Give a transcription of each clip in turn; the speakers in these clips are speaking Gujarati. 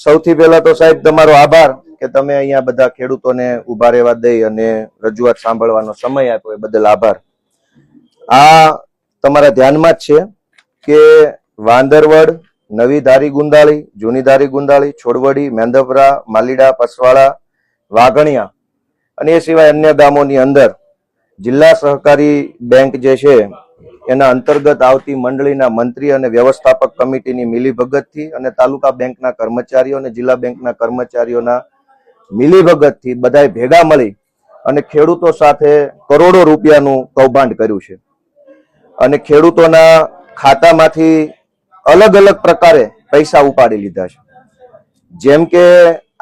સૌથી પહેલા તો સાહેબ તમારો આભાર કે તમે અહીંયા બધા ખેડૂતોને ઊભા રહેવા દઈ અને રજૂઆત સાંભળવાનો સમય આપ્યો એ બદલ આભાર. આ તમારા ધ્યાનમાં જ છે કે વાંદરવડ, નવી ધારી ગુંદાળી, જૂની ધારી ગુંદાળી, છોડવડી મેંદપરા માલીડા, પસવાડા, વાઘણિયા અને એ સિવાય અન્ય ગામોની અંદર જિલ્લા સહકારી બેંક જે છે એના અંતર્ગત આવતી મંડળીના મંત્રી અને વ્યવસ્થાપક કમિટીની મિલીભગતથી અને તાલુકા બેંકના કર્મચારીઓ અને જિલ્લા બેંકના કર્મચારીઓના મિલીભગતથી બધાએ ભેગા મળી અને ખેડૂતો સાથે કરોડો રૂપિયાનું કૌભાંડ કર્યું છે. અને ખેડૂતોના ખાતામાંથી અલગ અલગ પ્રકારે પૈસા ઉપાડી લીધા છે. જેમ કે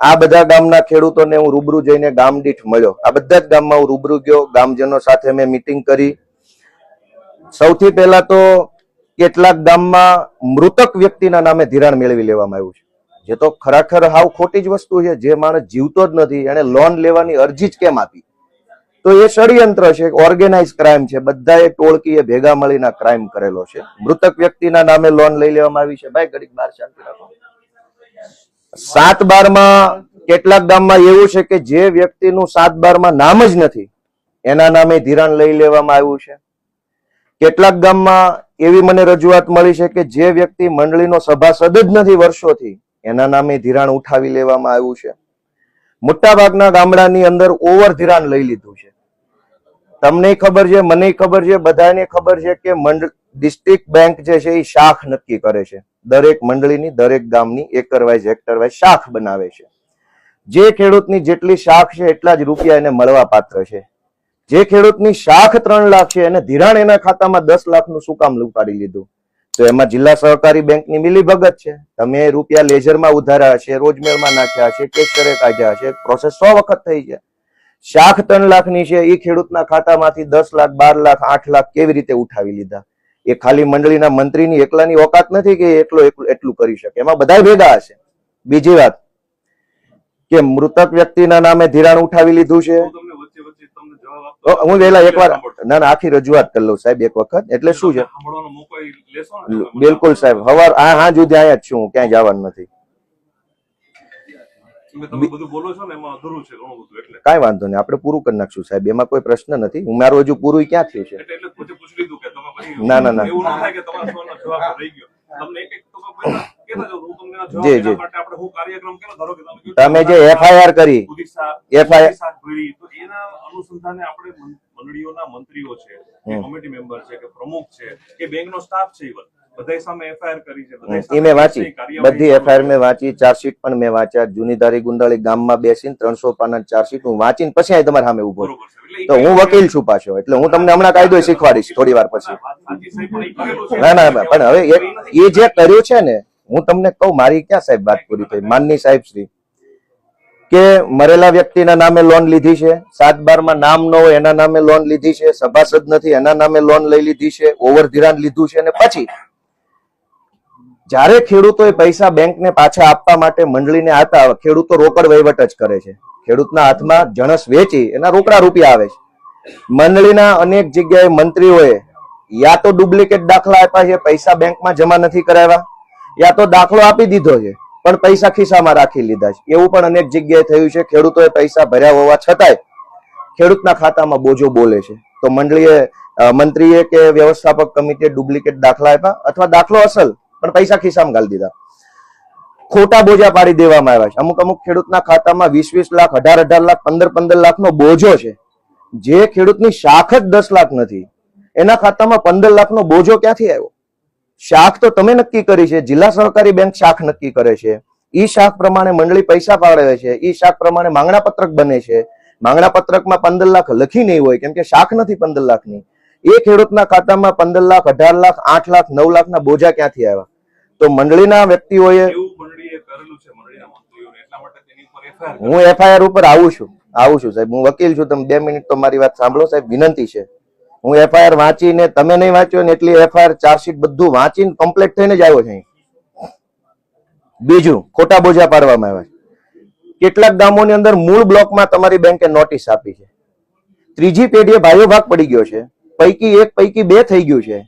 આ બધા ગામના ખેડૂતોને હું રૂબરૂ જઈને ગામ દીઠ મળ્યો. આ બધા જ ગામમાં હું રૂબરૂ ગયો. ગામજનો સાથે મેં મિટિંગ કરી. સૌથી પહેલા તો કેટલાક ગામમાં મૃતક વ્યક્તિના નામે ધિરાણ મેળવી લેવામાં આવ્યું છે. જે તો ખરેખર હાવ ખોટી જ વસ્તુ છે. જે માણસ જીવતો જ નથી, એને લોન લેવાની અરજી જ કેમ આપી? તો એ ષડયંત્ર છે, ઓર્ગેનાઇઝ ક્રાઇમ છે. બધાએ ટોળકીએ ભેગા મળીને ક્રાઇમ કરેલો છે. મૃતક વ્યક્તિના નામે લોન લઈ લેવામાં આવી છે. ભાઈ ગરીબ બાર શાંતિ રાખો. સાત બારમાં કેટલાક ગામમાં એવું છે કે જે વ્યક્તિનું સાત બારમાં નામ જ નથી, એના નામે ધિરાણ લઈ લેવામાં આવ્યું છે. કેટલાક ગામમાં એવી મને રજૂઆત મળી છે કે જે વ્યક્તિ મંડળીનો સભાસદ જ નથી વર્ષોથી, એના નામે ધિરાણ ઉઠાવી લેવામાં આવ્યું છે. મોટાભાગના ગામડાની અંદર ઓવર ધિરાણ લઈ લીધું છે. તમને ખબર છે, મને ખબર છે, બધાને ખબર છે કે મંડળ ડિસ્ટ્રિક્ટ બેંક જે છે એ શાખ નક્કી કરે છે. દરેક મંડળીની, દરેક ગામની એકર વાઇઝ હેક્ટર વાઇઝ શાખ બનાવે છે. જે ખેડૂતની જેટલી શાખ છે એટલા જ રૂપિયા એને મળવા પાત્ર છે. જે ખેડૂતની શાખ ત્રણ લાખ છે એને ધિરાણ એના ખાતામાં દસ લાખનું શું કામ ઉપાડી લીધું? તો એમાં જિલ્લા સહકારી બેંકની મિલીભગત છે. તમે રૂપિયા લેઝરમાં ઉધાર્યા છે રોજમેરમાં નાખ્યા છે કેશરે કાઢ્યા છે પ્રોસેસ સો વખત થઈ છે. શાખ ત્રણ લાખની છે એ ખેડૂતના ખાતામાંથી દસ લાખ, બાર લાખ, આઠ લાખ કેવી રીતે ઉઠાવી લીધા? એ ખાલી મંડળીના મંત્રીની એકલાની ઓકાત નથી કે એકલો એટલું કરી શકે. એમાં બધા ભેગા હશે. બીજી વાત કે મૃતક વ્યક્તિના નામે ધિરાણ ઉઠાવી લીધું છે. હું વહેલા એકવાર ના ના આખી રજૂઆત કરી લઉં સાહેબ એક વખત. એટલે શું છે? બિલકુલ સાહેબ. હવાર હા હા સુધી અહીંયા જ છું હું ક્યાંય જવાનું નથી. કાંઈ વાંધો નહીં આપણે પૂરું કરી નાખશું સાહેબ એમાં કોઈ પ્રશ્ન નથી. હું મારું હજુ પૂરું ક્યાં થયું છે? ના, ના, ના. જી, જી. ધારો તમે જે એફઆઈઆર કરી ઉડીસા FIR ઉડીસા ભરી, તો એના અનુસંધાને આપણે મંડળીઓના મંત્રીઓ છે કે કમિટી મેમ્બર છે કે પ્રમુખ છે કે બેંકનો સ્ટાફ છે બધાય સામે એફઆઈઆર કરી છે એ મેં વાંચી. બધી એફઆઈઆર મેં વાંચી ચાર્જશીટ પણ મેં વાંચ્યા જૂનીધારી ગુંદાળી ગામમાં બેસીને ત્રણસો પાના ચાર્જશીટ હું વાંચીને પછી અહીં તમારા સામે ઊભો તો હું વકીલ છું પાછો એટલે હું તમને હમણાં કાયદો શીખવાડીશ થોડી વાર પછી. ના ના પણ હવે એ જે કર્યું છે ને હું તમને કહું, મારી ક્યાં સાહેબ વાત પૂરી થઈ? માનની સાહેબ શ્રી. કે મરેલા વ્યક્તિના નામે લોન લીધી છે, સાત બારમાં નામ ન હોય એના નામે લોન લીધી છે, સભાસદ નથી એના નામે લોન લઈ લીધી છે ઓવર ધિરાણ લીધું છે અને પછી જ્યારે ખેડૂતોએ પૈસા બેંકને પાછા આપવા માટે મંડળીને આતા ખેડૂતો રોકડ વહીવટ જ કરે છે. ખેડૂતના હાથમાં જણસ વેચી એના રોકડા રૂપિયા આવે છે. મંડળીના અનેક જગ્યાએ મંત્રીઓએ યા તો ડુપ્લિકેટ દાખલા આપ્યા છે, પૈસા બેંકમાં જમા નથી કરાવ્યા. યા તો દાખલો આપી દીધો છે, પણ પૈસા ખિસ્સામાં રાખી લીધા છે. એવું પણ અનેક જગ્યાએ થયું છે, ખેડૂતોએ પૈસા ભર્યા હોવા છતાંય ખેડૂતના ખાતામાં બોજો બોલે છે. તો મંડળીએ મંત્રીએ કે વ્યવસ્થાપક કમિટીએ ડુપ્લિકેટ દાખલા આપ્યા અથવા દાખલો અસલ, પણ પૈસા ખિસ્સામાં ગાલી દીધા. ખોટા બોજા પાડી દેવામાં આવ્યા છે. અમુક અમુક ખેડૂતના ખાતામાં વીસ વીસ લાખ અઢાર અઢાર લાખ પંદર પંદર લાખનો બોજો છે. જે ખેડૂતની શાખ જ દસ લાખ નથી, એના ખાતામાં પંદર લાખનો બોજો ક્યાંથી આવ્યો? શાખ તો તમે નક્કી કરી છે જિલ્લા સહકારી બેંક શાખ નક્કી કરે છે. ઈ શાખ પ્રમાણે મંડળી પૈસા પાડે છે ઈ શાખ પ્રમાણે માંગણા પત્રક બને છે. માંગણા પત્રકમાં પંદર લાખ લખી નહીં હોય કેમ કે શાખ નથી પંદર લાખની. એ ખેડૂતના ખાતામાં પંદર લાખ અઢાર લાખ આઠ લાખ નવ લાખના બોજા ક્યાંથી આવ્યા? તો મંડળીના વ્યક્તિઓએ હું એફઆઈઆર ઉપર આવું છું આવું છું સાહેબ હું વકીલ છું તમે બે મિનિટ તો મારી વાત સાંભળો સાહેબ વિનંતી છે. હું એફઆઈઆર વાંચીને તમે નહીં વાંચ્યો ને એટલી એફઆઈઆર ચાર્જશીટ બધું વાંચીને કમ્પ્લીટ થઈને જ આવ્યો છે બીજું, ખોટા બોજા પાડવામાં આવ્યા છે. કેટલાક ગામોની અંદર મૂળ બ્લોકમાં તમારી બેંકે નોટિસ આપી છે. ત્રીજી પેઢીએ ભાઈઓ ભાગ પડી ગયો છે. પૈકી એક, પૈકી બે થઈ ગયું છે.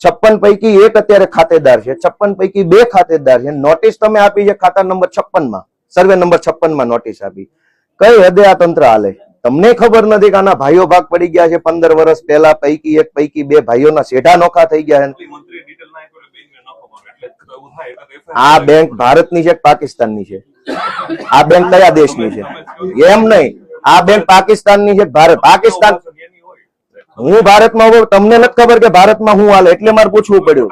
છપ્પન પૈકી એક અત્યારે ખાતેદાર છે. છપ્પન પૈકી બે ખાતેદાર છે. નોટિસ તમે આપી છે ખાતા નંબર છપ્પનમાં સર્વે નંબર છપ્પનમાં નોટિસ આપી. કઈ હદે આ તંત્ર હાલે? તમને ખબર નથી કે આના ભાઈઓ ભાગ પડી ગયા છે પંદર વર્ષ પહેલા પૈકી એક પૈકી બે ભાઈઓના સેઢા નોખા થઈ ગયા છે. આ બેંક ભારતની છે કે પાકિસ્તાનની છે? આ બેંક કયા દેશની છે? એમ નહીં. આ બેંક પાકિસ્તાનની છે ભારત? પાકિસ્તાન હું ભારતમાં હોઉં તમને નથી ખબર કે ભારતમાં હું હાલ એટલે મારે પૂછવું પડ્યું.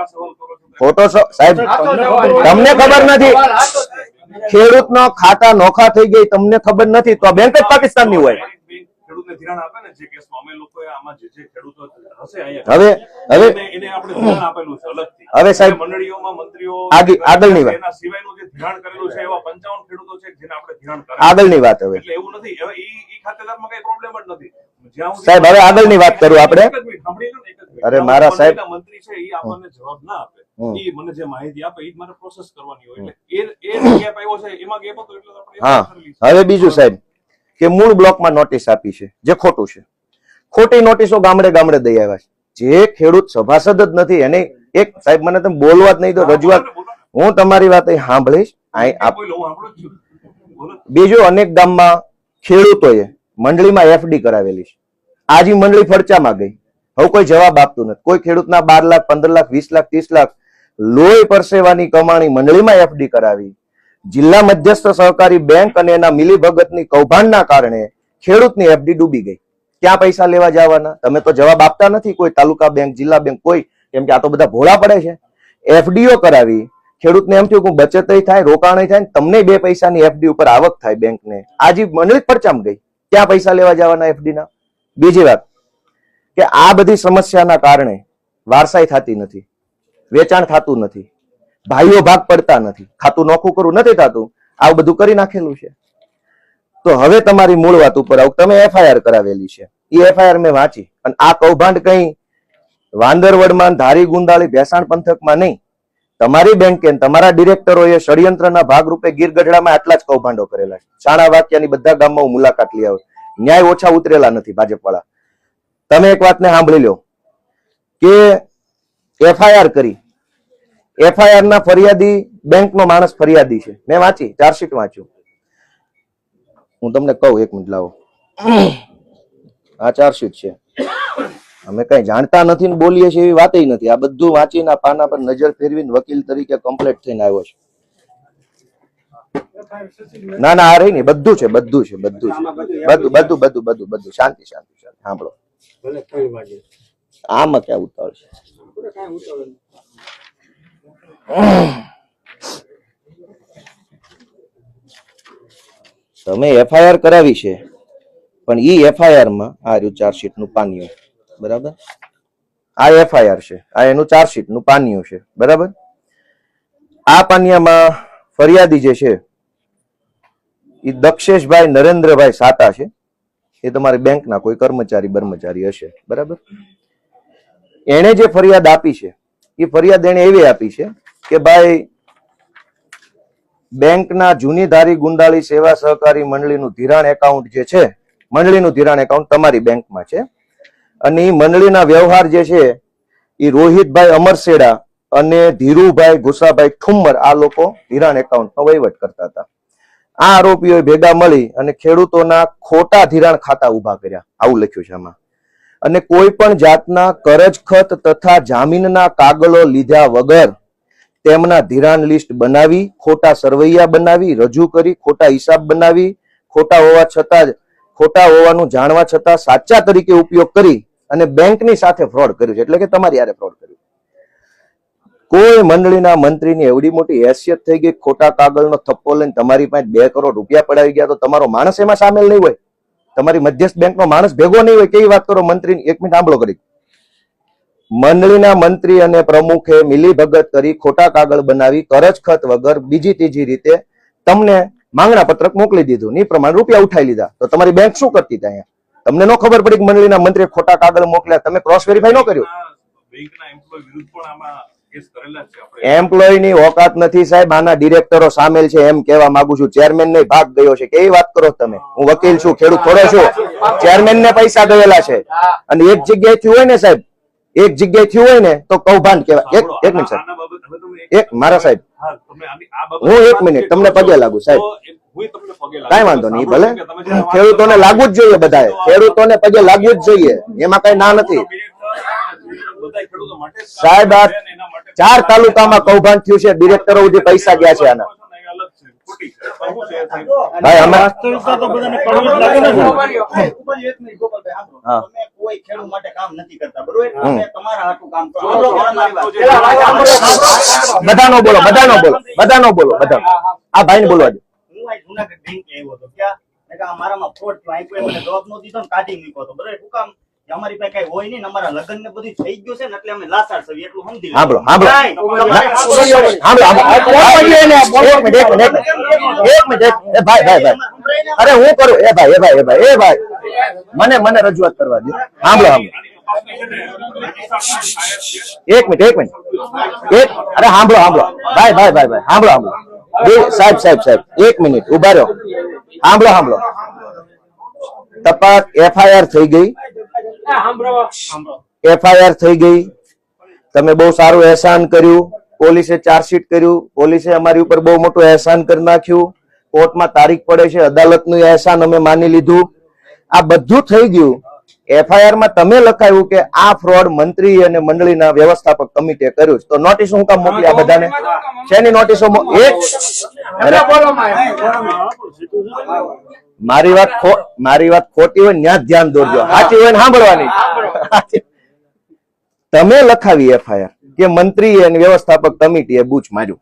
સ- સાહેબ તમને ખબર નથી. ખેડૂત ખાતા નોખા થઈ ગઈ તમને ખબર નથી? તો આ બેંક જ પાકિસ્તાનની હોય. ધિરાણ આપે ને જે કેસમાં અમે લોકોએ આમાં જે જે ખેડૂતો હશે અહીંયા હવે હવે એને- આપણે ધિરાણ આપેલું છે અલગથી. હવે સાહેબ, મંડળીઓમાં મંત્રીઓ આગળની વાત. એના સિવાયનું જે ધિરાણ કરેલું છે એવા પંચાવન ખેડૂતો છે જેને આપણે ધિરાણ કરેલું આગળની વાત હવે. એટલે એવું નથી. હવે ઈ ઈ ખાતેદારમાં કઈ પ્રોબ્લેમ જ નથી. જ્યાં સુધી- સાહેબ, હવે આગળની વાત કરું આપણે. અરે મારા સાહેબ. મંત્રી છે ઈ આપણને જવાબ ના આપે. ઈ મને જે માહિતી આપે ઈ મારે પ્રોસેસ કરવાની હોય. એટલે એ એ ગેપ આવ્યો છે એમાં ગેપ હતો એટલે આપણે હા. હવે બીજું સાહેબ. કે મૂળ બ્લોકમાં નોટિસ આપી છે જે ખોટું છે. ખોટી નોટિસો ગામડે ગામડે દઈ આવ્યા છે. જે ખેડૂત સભાસદ જ નથી એને એક સાહેબ મને તમે બોલવા જ નહીં તો રજૂઆત હું તમારી વાત સાંભળીશ. બીજું અનેક ગામમાં ખેડૂતોએ મંડળીમાં એફડી કરાવેલી છે. આજી મંડળી ફરચામાં ગઈ. હવે કોઈ જવાબ આપતું નથી. કોઈ ખેડૂતના બાર લાખ પંદર લાખ વીસ લાખ ત્રીસ લાખ લોહી પરસેવાની કમાણી મંડળીમાં એફડી કરાવી. જિલ્લા મધ્યસ્થ સહકારી બેંક અને એના મિલીભગતની કૌભાંડના કારણે ખેડૂતની એફડી ડૂબી ગઈ. ક્યાં પૈસા લેવા જવાના? તમે તો જવાબ આપતા નથી કોઈ તાલુકા બેંક, જિલ્લા બેંક, કોઈ. કેમ કે આ તો બધા ભોળા પડે છે. એફડીઓ કરાવી, ખેડૂતને એમ થયું કે બચત થાય રોકાણ થાય તમને બે પૈસાની એફડી ઉપર આવક થાય બેંકને. આજે મંડળી પરચામ ગઈ. ક્યાં પૈસા લેવા જવાના એફડીના બીજી વાત, કે આ બધી સમસ્યાના કારણે વારસાઈ થતી નથી, વેચાણ થતું નથી. ભાઈઓ ભાગ પડતા નથી, ખાતું નોખું કરવું નથી થતું, આવું બધું કરી નાખેલું છે. તો હવે તમારી મૂળ વાત ઉપર આવું, તમે એફઆઈઆર કરાવેલી છે. એ એફઆઈઆર મેં વાંચી, અને આ કૌભાંડ કઈ વાંદરવડમાં ધારી ગુંદાળી ભેસાણ પંથકમાં નહીં. તમારી બેંકે તમારા ડિરેક્ટરોએ ષડયંત્રના ભાગરૂપે ગીર ગઢડામાં આટલા જ કૌભાંડો કરેલા છે. ચાણા વાક્યાની બધા ગામમાં હું મુલાકાત લઈ આવ્યો ન્યાય ઓછા ઉતરેલા નથી ભાજપવાળા. તમે એક વાતને સાંભળી લો, કે એફઆઈઆર કરી એફઆઈઆર ના ફરિયાદી બેંકનો માણસ ફરિયાદી છે. મેં વાંચી ચાર્જશીટ વાંચ્યું. હું તમને કહું એક મિનિટ લાવો. આ ચાર્જશીટ છે. અમે કઈ જાણતા નથી ને બોલીએ છીએ એવી વાત નથી. આ બધું વાંચીને આ પાના પર નજર ફેરવીને વકીલ તરીકે કમ્પ્લેટ થઈને આવ્યો છે. ના ના આ રહી ને બધું છે બધું છે બધું છે. બધું બધું બધું બધું બધું. શાંતિ શાંતિ શાંતિ. સાંભળો. આમાં ક્યાં ઉતાવળ છે આપણે કાંઈ ઉતાવળ નથી. તમે એફઆઈઆર કરાવી છે, પણ ઈ એફઆઈઆરમાં આ રહ્યું ચાર્જશીટનું પાનિયું, બરાબર? આ એફઆઈઆર છે, આ એનું ચાર્જશીટનું પાનિયું છે, બરાબર? આ પાનિયામાં ફરિયાદી જે છે એ દક્ષેશભાઈ નરેન્દ્રભાઈ સાતા છે, એ તમારી બેંકના કોઈ કર્મચારી કર્મચારી હશે, બરાબર? એણે જે ફરિયાદ આપી છે એ ફરિયાદ એણે એવી આપી છે કે ભાઈ, બેંકના જૂની ધારી ગુંડાળી સેવા સહકારી મંડળીનું ધિરાણ એકાઉન્ટ જે છે, મંડળીનું ધિરાણ એકાઉન્ટ તમારી બેંકમાં છે. અને એ મંડળીના વ્યવહાર જે છે એ રોહિતભાઈ અમરસેડા અને ધીરુભાઈ ગુસાભાઈ ઠુમ્મર આ લોકો ધિરાણ એકાઉન્ટનો વહીવટ કરતા હતા. આ આરોપીઓએ ભેગા મળી અને ખેડૂતોના ખોટા ધિરાણ ખાતા ઊભા કર્યા. આવું લખ્યું છે આમાં. અને કોઈ પણ જાતના કરજખત તથા જામીનના કાગળો લીધા વગર તેમના ધિરાણ લિસ્ટ બનાવી, ખોટા સરવૈયા બનાવી, રજૂ કરી, ખોટા હિસાબ બનાવી, ખોટા હોવા છતાં ખોટા હોવાનું જાણવા છતાં સાચા તરીકે ઉપયોગ કરી અને બેંકની સાથે ફ્રોડ કર્યું છે. એટલે કે તમારી યારે ફ્રોડ કર્યું. કોઈ મંડળીના મંત્રીની એવડી મોટી હેસિયત થઈ ગઈ, ખોટા કાગળનો થપ્પો લઈને તમારી પાસે બે કરોડ રૂપિયા પડાવી ગયા તો તમારો માણસ એમાં સામેલ નહીં હોય. તમારી મધ્યસ્થ બેંકનો માણસ ભેગો નહીં હોય. કેવી વાત કરો? મંત્રી એક મિનિટ આંબળો કરી મંડળીના મંત્રી અને પ્રમુખે મિલીભગત કરી ખોટા કાગળ બનાવી કરજખત વગર બીજી ત્રીજી રીતે તમને માંગણા પત્રક મોકલી દીધું. ની પ્રમાણે રૂપિયા ઉઠાઈ લીધા. તો તમારી બેંક શું કરતી અહીંયા? તમને ન ખબર પડી કે મંડળીના મંત્રી ખોટા કાગળ મોકલ્યા. તમે ક્રોસ વેરીફાઈ ન કર્યું? એમ્પ્લોયની ઓકાત નથી સાહેબ. આના ડિરેક્ટરો સામેલ છે એમ કેવા માંગુ છું. ચેરમેન ને ભાગ ગયો છે. કેવી વાત કરો તમે? હું વકીલ છું, ખેડૂત થોડો છું. ચેરમેન ને પૈસા ગયેલા છે. અને એક જગ્યાએથી હોય ને સાહેબ એક જગ્યાએ થયું હોય ને તો કૌભાંડ કહેવાય. એક એક મિનિટ સાહેબ. એક મારા સાહેબ. હા, એક મિનિટ તમને પગે લાગુ, સાહેબ. કાંઈ વાંધો નહીં ભલે. ખેડૂતોને લાગવું જ જોઈએ બધાએ. ખેડૂતોને પગે લાગવું જ જોઈએ. એમાં કઈ ના નથી. સાહેબ ચાર તાલુકામાં કૌભાંડ થયું છે. ડિરેક્ટરો સુધી પૈસા ગયા છે આના. ભાઈ અમે વાસ્તવિકતા તો બધાને કડવી જ લાગે ને ઉપર એક મિનિટ ગોપાલભાઈ સાંભળો. તમે કોઈ ખેડૂત માટે કામ નથી કરતા બરોબર? હમ. તમારા હાટું કામ કરો. સાંભળો, છો. મારી વાત. સાંભળો. બધાનો બોલો બધાનો બોલો બધાનો બોલો બધા. આ ભાઈને બોલવા દે. હું આ જુનાગઢ બેંકે આવ્યો હતો ક્યાં? આ મારામાં ફ્રોડ થયો કોઈ મને જવાબ નો દીધો ને કાઢી મૂક્યો હતો બરોબર? શું કામ અમારી પાસે કઈ હોય નહીં અમારા લગ્ન ને બધું થઈ ગયું છે ને એટલે અમે લાચાર છીએ એટલું સમજી સાંભળો સાંભળો નહીં, ના, સાંભળો સાંભળો એક મિનિટ એક મિનિટ એક મિનિટ એક મિનિટ. એક- એ ભાઈ ભાઈ ભાઈ. અરે હું કરું? એ ભાઈ એ ભાઈ એ ભાઈ એ ભાઈ. મને મને રજૂઆત કરવા દે સાંભળો સાંભળો એક મિનિટ એક મિનિટ. એક અરે સાંભળો સાંભળો ભાઈ ભાઈ ભાઈ ભાઈ. સાંભળો સાંભળો બે- સાહેબ સાહેબ સાહેબ. એક મિનિટ ઊભા રહ્યો સાંભળો સાંભળો તપાસ એફઆઈઆર થઈ ગઈ. એફઆઈઆર થઈ ગઈ. તમે બહુ સારું એહસાન કર્યું. પોલીસે ચાર્જશીટ કર્યું. પોલીસે અમારી ઉપર બહુ મોટું એહસાન કરી નાખ્યું. કોર્ટમાં તારીખ પડે છે. અદાલતનું એહસાન અમે માની લીધું. આ બધું થઈ ગયું. એફઆઈઆરમાં તમે લખાયું કે આ ફ્રોડ મંત્રી અને મંડળીના વ્યવસ્થાપક કમિટીએ કર્યું તો નોટિસ હું કામ મોકલી આ બધાને? શેની નોટિસો એક મારી વાત મારી વાત ખોટી હોય ત્યાં ધ્યાન દોરજો. સાચી હોય સાંભળવાની. તમે લખાવી એફઆઈઆર કે મંત્રી અને વ્યવસ્થાપક કમિટીએ બૂચ માર્યું.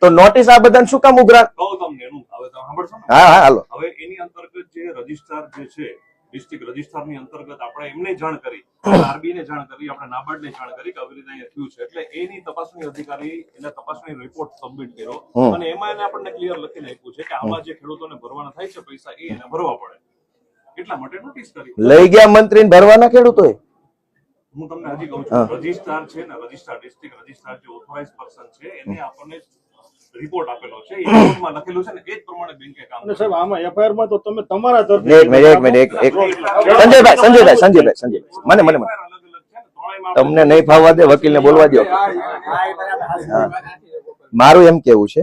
તો નોટિસ આ બધાને શું કામ ઉઘરા કહું તમને એનું હવે તમે સાંભળશો ને? હા હા હાલો. હવે એની અંતર્ગત જે રજિસ્ટ્રાર જે છે ડિસ્ટ્રિક્ટ રજિસ્ટ્રારની અંતર્ગત આપણે એમને જાણ કરી આરબી ને જાણ કરી આપણે નાબાર્ડ ને જાણ કરી કે આવી રીતે અહીંયા થયું છે. એટલે એની તપાસણી અધિકારી એને તપાસણી રિપોર્ટ સબમિટ કર્યો. અને એમાં એને આપણને ક્લિયર લખીને આપ્યું છે કે આમાં જે ખેડૂતોને ભરવાના થાય છે પૈસા એ એને ભરવા પડે. એટલા માટે નોટિસ કરી. લઈ ગયા મંત્રીને ભરવાના ખેડૂતોએ? હું તમને હજી કહું. છું રજિસ્ટ્રાર છે ને રજિસ્ટ્રાર ડિસ્ટ્રિક્ટ રજિસ્ટ્રાર જે ઓથોરાઇઝ પર્સન છે એને આપણને રિપોર્ટ આપેલો છે એ રિપોર્ટમાં લખેલું છે ને એ જ પ્રમાણે બેંકે કામ અને સાહેબ આમાં એફઆઈઆરમાં તો તમે તમારા તરફથી એક મિનિટ એક મિનિટ એક એક સંજયભાઈ સંજયભાઈ સંજયભાઈ સંજયભાઈ મને મને મને અલગ અલગ છે ને ત્રણેયમાં તમને નહીં ફાવવા દે વકીલને બોલવા દો મારું એમ કેવું છે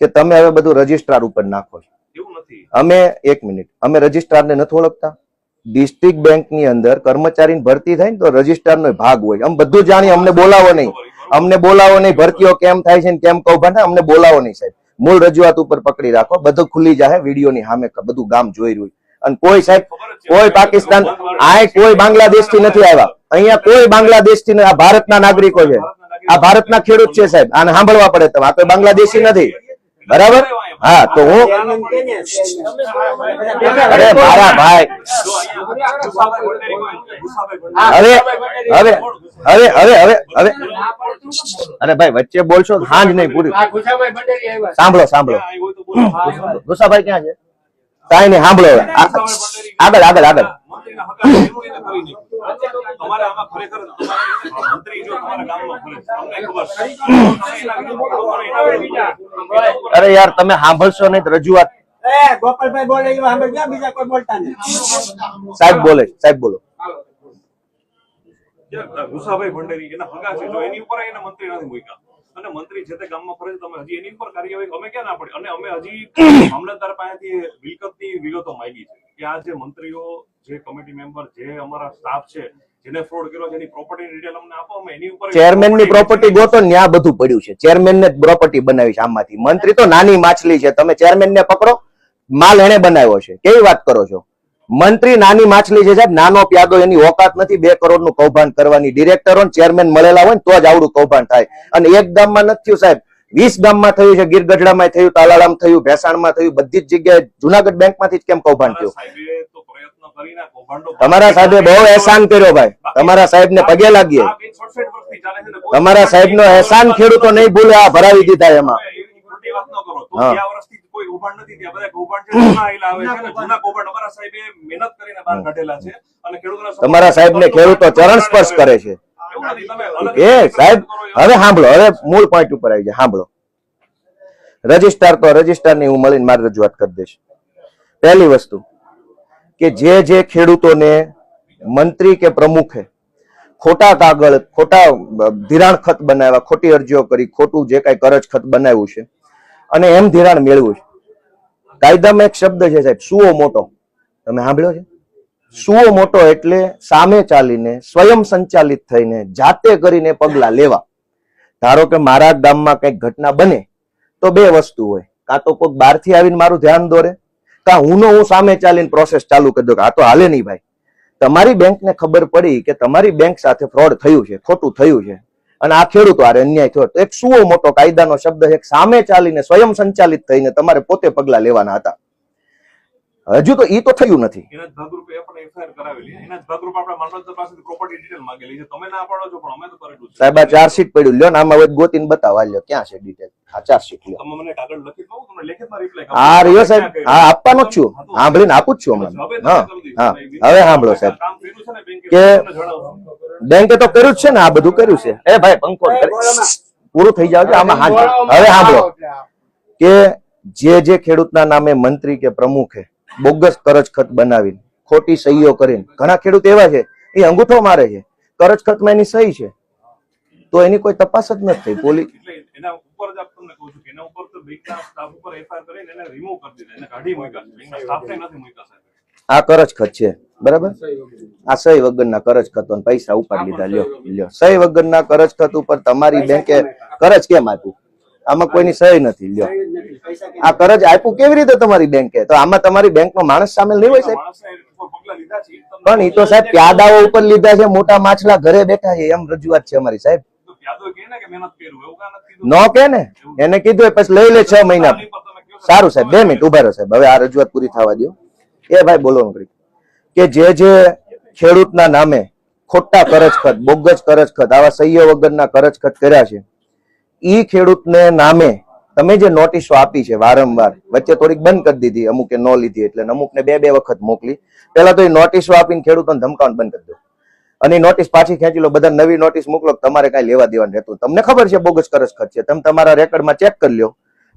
કે તમે હવે બધું રજિસ્ટ્રાર ઉપર નાખો છો અમે એક મિનિટ અમે રજિસ્ટ્રારને નથી ઓળખતા ડિસ્ટ્રિક્ટ બેંકની અંદર કર્મચારીની ભરતી થાય ને તો રજિસ્ટ્રારનો ભાગ હોય અમે બધું જાણીએ અમને બોલાવો નહીં અમને બોલાવો નહીં ભરતીઓ કેમ થાય છે કેમ કૌભાંડ થાય, અમને બોલાવો નહીં સાહેબ. મૂળ રજૂઆત ઉપર પકડી રાખો બધું ખુલી જાય વિડીયોની સામે બધું ગામ જોઈ રહ્યું અને કોઈ સાહેબ કોઈ પાકિસ્તાન આ કોઈ બાંગ્લાદેશથી નથી આવ્યા. અહીંયા કોઈ બાંગ્લાદેશથી આ ભારતના નાગરિકો છે. આ ભારતના ખેડૂત છે સાહેબ આને સાંભળવા પડે તમે. આ કોઈ બાંગ્લાદેશી નથી. બરાબર? હા તો હું અરે મારા ભાઈ. હવે હવે હવે હવે હવે હવે. અરે ભાઈ વચ્ચે બોલશો હાંજ નહીં પૂરી. સાંભળો સાંભળો. ગુસ્સાભાઈ ક્યાં છે? કાંઈ નહીં સાંભળો આગળ આગળ આગળ. ખરેખર અરે યાર તમે સાંભળશો નહીં રજૂઆત. ગોપાલભાઈ બોલે એવા અમે ક્યાં બીજા કોઈ બોલતા નહીં. સાહેબ બોલે સાહેબ બોલો. જે ભંડેરી એના હગા છે. જો એની ઉપર એને મંત્રી નથી મૂક્યા. અને મંત્રી જે તે ગામમાં ફરે તમે હજી એની ઉપર કાર્યવાહી અમે ક્યાં ના પડી? અને અમે હજી મામલતદાર પાસેથી વિગતની વિગતો માંગી છે કે આ જે મંત્રીઓ જે કમિટી મેમ્બર જે અમારા સ્ટાફ છે જેને ફ્રોડ કર્યો છે એની પ્રોપર્ટી ડિટેલ અમને આપો અમે એની ઉપર ચેરમેનની પ્રોપર્ટી ગોતો ને આ બધું પડ્યું છે. ચેરમેન ને પ્રોપર્ટી બનાવી છે આમાંથી. મંત્રી તો નાની માછલી છે. તમે ચેરમેન ને પકડો. માલ એને બનાવ્યો છે. કેવી વાત કરો છો? મંત્રી નાની માછલી છે સાહેબ. નાનો પ્યાદો એની ઓકાત નથી. બે કરોડનું કૌભાંડ કરવાની. ડિરેક્ટરો ચેરમેન મળેલા હોય ને તો જ આવડું કૌભાંડ થાય. અને એક ગામમાં નથી થયું સાહેબ. વીસ ગામમાં થયું છે. ગીર ગઢડામાં થયું તાલાળામાં થયું ભેસાણમાં થયું. બધી જ જગ્યાએ જુનાગઢ બેંકમાંથી જ કેમ કૌભાંડ થયું? તમારા સાહેબે બહુ અહેસાન કર્યો ભાઈ. તમારા સાહેબ ને પગે લાગીએ. આ બે 66 વર્ષથી ચાલે છે ને કોઈ- તમારા સાહેબ નો અહેસાન ખેડૂતો નહીં ભૂલે આ ભરાવી દીધા એમાં. એવી ખોટી વાત ન કરો. તો હા. ગયા વર્ષથી કોઈ કૌભાંડ નથી ત્યાં બધા કૌભાંડ છે જૂના આયેલા આવે છે ને. જૂના કૌભાંડ. અમારા સાહેબે મહેનત કરીને બહાર કાઢેલા છે અને ખેડૂતોના સમર્થન તમારા સાહેબ ને ખેડૂતો ચરણ સ્પર્શ કરે છે. એ સાહેબ હવે સાંભળો હવે મૂળ પોઈન્ટ ઉપર આવી જાય. સાંભળો. રજિસ્ટર તો રજિસ્ટરની હું મળીને મારી રજૂઆત કરી દઈશ. પહેલી વસ્તુ કે જે જે ખેડૂતોને મંત્રી કે પ્રમુખે ખોટા કાગળ, ખોટા ધિરાણ ખત બનાવ્યા, ખોટી અરજીઓ કરી, ખોટું જે કાંઈ કરજ ખત બનાવ્યું છે, અને એમ ધિરાણ મેળવ્યું છે. કાયદામાં એક શબ્દ છે સાહેબ, સુઓ મોટો. તમે સાંભળ્યો છે? સુઓ મોટો એટલે સામે ચાલીને, સ્વયં સંચાલિત થઈને, જાતે કરીને પગલા લેવા. ધારો કે મારા ગામમાં કંઈક ઘટના બને, તો બે વસ્તુ હોય. કાં તો કોઈક બહારથી આવીને મારું ધ્યાન દોરે હું નો હું સામે ચાલીને પ્રોસેસ ચાલુ કરી દઉં આ તો હાલે નહીં ભાઈ. તમારી બેંકને ખબર પડી કે તમારી બેંક સાથે ફ્રોડ થયું છે, ખોટું થયું છે. અને આ ખેડૂતો આરે અન્યાય થયો. તો એક સુઓ મોટો કાયદાનો શબ્દ એક સામે ચાલીને સ્વયં સંચાલિત થઈને તમારે પોતે પગલા લેવાના હતા. હજુ તો ઈ તો થયું નથી. એના ભાગરૂપે આપણે એફઆઈઆર કરાવેલી એના ભાગરૂપે આપણે મામલતદાર પાસેથી પ્રોપર્ટી ડિટેલ માંગેલી છે. તમે ના પાડો છો પણ અમે તો કરેલું છે સાહેબ આ ચાર્જશીટ પડ્યું. લ્યો ને આમાં હવે ગોતીને બતાવો. લ્યો ક્યાં છે ડિટેલ આ ચાર્જશીટ લ્યો. તમે મને કાગળ લખી દો તમને લેખિતમાં રિપ્લાય આ રહ્યો સાહેબ. હા આપવાનો જ છું. સાંભળીને આપું જ છું હમણાં. હા હા. હવે સાંભળો સાહેબ. કે બેંકે તો કર્યું જ છે ને આ બધું કર્યું છે. એ ભાઈ પંખો પૂરું થઈ જાવ આમાં હા હવે સાંભળો. કે જે જે ખેડૂતના નામે મંત્રી કે પ્રમુખે બોગસ કરજ ખત બનાવીને ખોટી સહીઓ કરીને. ઘણા ખેડૂત એવા છે એ અંગૂઠો મારે છે. કરજ ખતમાં એની સહી છે. તો એની કોઈ તપાસ જ નથી થઈ. પોલીસ એના ઉપર જ તમને કહું છું કે એના ઉપર તો બેંકના સ્ટાફ ઉપર એફઆઈઆર કરીને એને રિમૂવ કરી દીધા. એને કાઢી મૂક્યા. બેંકના સ્ટાફને નથી મૂક્યા સાહેબ. આ કરજ ખત છે. બરાબર? આ સહી વગરના કરજ ખતો પૈસા ઉપાડી લીધા લ્યો લ્યો. સહી વગરના કરજ ખત ઉપર તમારી બેંકે કરજ કેમ આપ્યું? આમાં કોઈની સહી નથી, લ્યો. આ કરજ આપ્યું કેવી રીતે તમારી બેંકે? તો આમાં તમારી બેંકનો માણસ સામેલ નહીં હોય, સાહેબ? પણ એ તો, સાહેબ, પ્યાદાઓ ઉપર લીધા છે, મોટા માછલા ઘરે બેઠા છે, એમ રજૂઆત છે અમારી, સાહેબ. ને કે નો. એને કીધું પછી લઈ લે છ મહિના. સારું, સાહેબ, બે મિનિટ, ઊભા રહો, સાહેબ. હવે આ રજૂઆત પૂરી થવા દો એ ભાઈ, બોલો કે જે જે ખેડૂતના નામે ખોટા કરજ ખત કરજખત કરજ ખત આવા સહ્ય વગરના કરજ ખત કર્યા છે ઈ ખેડૂતને નામે તમે જે નોટિસો આપી છે વારંવાર, વચ્ચે થોડીક બંધ કરી દીધી, અમુકે ન લીધી એટલે અમુકને બે બે વખત મોકલી. પેલા તો એ નોટિસો આપીને ખેડૂતોને ધમકાવવાનું બંધ કરી દો. અને નોટિસ પાછી ખેંચી લો બધા નવી નોટિસ મોકલો તમારે કઈ લેવા દેવાનું રહેતું તમને ખબર છે બોગસ કરસ ખર્ચ છે. તમે તમારા રેકર્ડમાં ચેક કરી લ્યો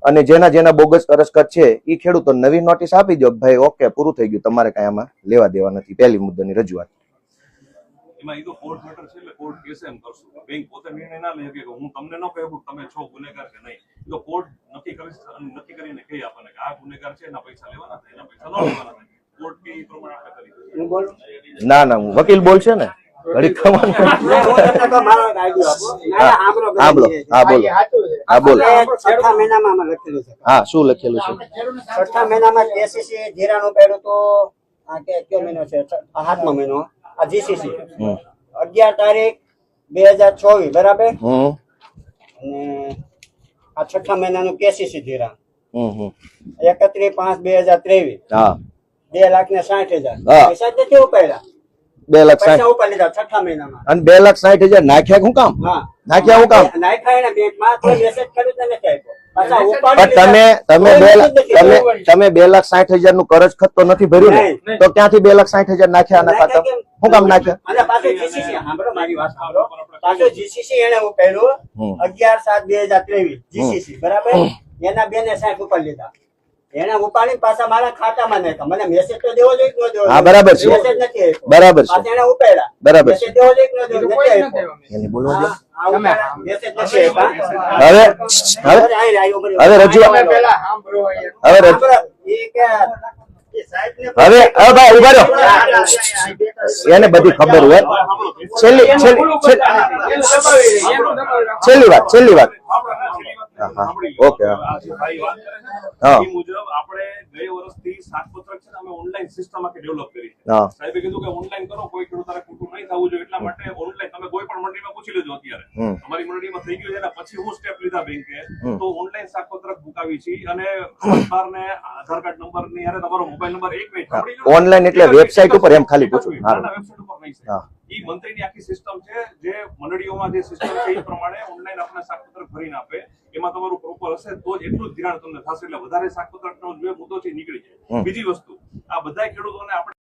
અને જેના જેના બોગસ કરસ ખર્ચ છે એ ખેડૂતો નવી નોટિસ આપી દો ભાઈ ઓકે પૂરું થઈ ગયું. તમારે કઈ આમાં લેવા દેવા નથી. પહેલી મુદ્દાની રજૂઆત. એમાં એ તો કોર્ટ મેટર છે એટલે કોર્ટ કેસે એમ કરશું. બેંક પોતે નિર્ણય ના લે શકે કે હું તમને ન કહું તમે છો ગુનેગાર કે નહીં. તો કોર્ટ નક્કી કરી નક્કી કરીને કહી આપણને કે આ ગુનેગાર છે એના પૈસા લેવાના છે એના પૈસા ન લેવાના છે. કોર્ટ કે એ પ્રમાણે આપણે કરી દઈએ. હું બોલું? ના ના હું વકીલ બોલશે ને? ઘડી ખબર ના, હું બોલો. હા બોલો. હા બોલો. છઠ્ઠા મહિનામાં લખેલું છે. હા શું લખેલું છે? છઠ્ઠા મહિનામાં કેસીસી જીરાનું પહેલું તો આ કે કયો મહિનો છે? આઠમો મહિનો. આ જીસીસી અગિયાર તારીખ બે હજાર ચોવીસ બરાબર? અને આ છઠ્ઠા મહિનાનું કેસીસી હમ એકત્રીસ પાંચ બે હજાર ત્રેવીસ. બે લાખ ને સાઠ હજાર. પૈસા નથી ઉપાડ્યા? બે લાખ સાઠ. ઉપર લીધા છઠ્ઠા મહિનામાં. અને બે લાખ સાઠ હજાર નાખ્યા શું કામ? હા. નાખ્યા હું કામ? નાખ્યા એને બેંકમાં. કોઈ મેસેજ કર્યું તો નથી આપ્યો. પણ તમે તમે બે તમે બે લાખ સાઠ હજારનું કરજ ખત તો નથી ભર્યું ને? તો ક્યાંથી બે લાખ સાઠ હજાર નાખ્યા આના ખાતા નાખ્યા કેમ? નાખ્યા અને પાછો જીસીસી સાંભળો મારી વાત સાંભળો. પાછો જીસીસી એને હું પહેલો અગિયાર સાત બે હજાર ત્રેવીસ જીસીસી બરાબર? એના બેને સાહેબ ઉપર લીધા. એને ઉપાડી પાછા મારા ખાતામાં નાખ્યા. મને મેસેજ તો દેવો જોઈએ કે ન દેવો હા, બરાબર છે. મેસેજ નથી. બરાબર છે. પાછા એને ઉપાડ્યા. બરાબર મેસેજ છે દેવો જોઈએ કે ન દેવો? નથી આવ્યો એને બોલવા દો. હવે હવે. હવે રજૂઆત- હવે હવે હવે ભાઈ ઊભા રહો. એને બધી ખબર હોય. છેલ્લી છેલ્લી છેલ્લી- છેલ્લી વાત છેલ્લી વાત. ઓકે, હા. આપણે વર્ષથી સાતપત્રક છે અમે ઓનલાઈન સિસ્ટમ આખી ડેવલપ કરી સાહેબે કીધું કે ઓનલાઈન કરો કોઈ ખેડૂત તારે ખોટું નહીં થવું જોઈએ એટલા માટે ઓનલાઈન તમે કોઈ પણ મંડળીમાં પૂછી લેજો અત્યારે. અમારી મંડળીમાં થઈ ગયું છે ને પછી હું સ્ટેપ લીધા બેંકે તો ઓનલાઈન શાકપત્રક મુકાવી છે અને અખબારને આધાર કાર્ડ નંબરની હારે તમારો મોબાઈલ નંબર એક મિનિટ ઓનલાઈન એટલે વેબસાઈટ ઉપર એમ ખાલી પૂછું. ના, વેબસાઈટ ઉપર નહીં હા. ઈ મંત્રીની આખી સિસ્ટમ છે જે મંડળીઓમાં જે સિસ્ટમ છે એ પ્રમાણે ઓનલાઈન આપણે શાકપત્રક ભરીને આપે. એમાં તમારું પ્રોપર હશે તો જ એટલું જ ધિરાણ તમને થશે. એટલે વધારે શાકપત્રકનો જે મુદ્દો છે એ નીકળી જાય. બીજી વસ્તુ આ બધા ખેડૂતોને આપણે